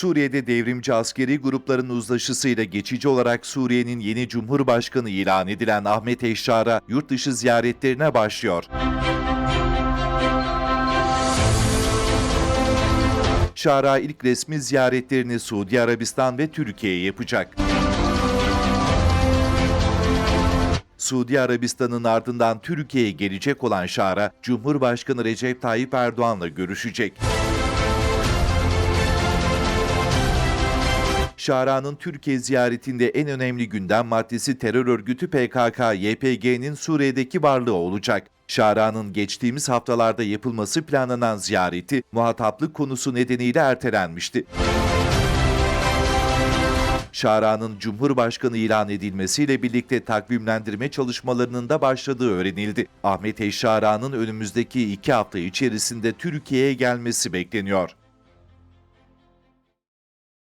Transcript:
Suriye'de devrimci askeri grupların uzlaşısıyla geçici olarak Suriye'nin yeni Cumhurbaşkanı ilan edilen Ahmet Eşşar'a yurt dışı ziyaretlerine başlıyor. Şara ilk resmi ziyaretlerini Suudi Arabistan ve Türkiye'ye yapacak. Suudi Arabistan'ın ardından Türkiye'ye gelecek olan Şara, Cumhurbaşkanı Recep Tayyip Erdoğan'la görüşecek. Şara'nın Türkiye ziyaretinde en önemli gündem maddesi terör örgütü PKK-YPG'nin Suriye'deki varlığı olacak. Şara'nın geçtiğimiz haftalarda yapılması planlanan ziyareti muhataplık konusu nedeniyle ertelenmişti. Şara'nın Cumhurbaşkanı ilan edilmesiyle birlikte takvimlendirme çalışmalarının da başladığı öğrenildi. Ahmet Eşşara'nın önümüzdeki iki hafta içerisinde Türkiye'ye gelmesi bekleniyor.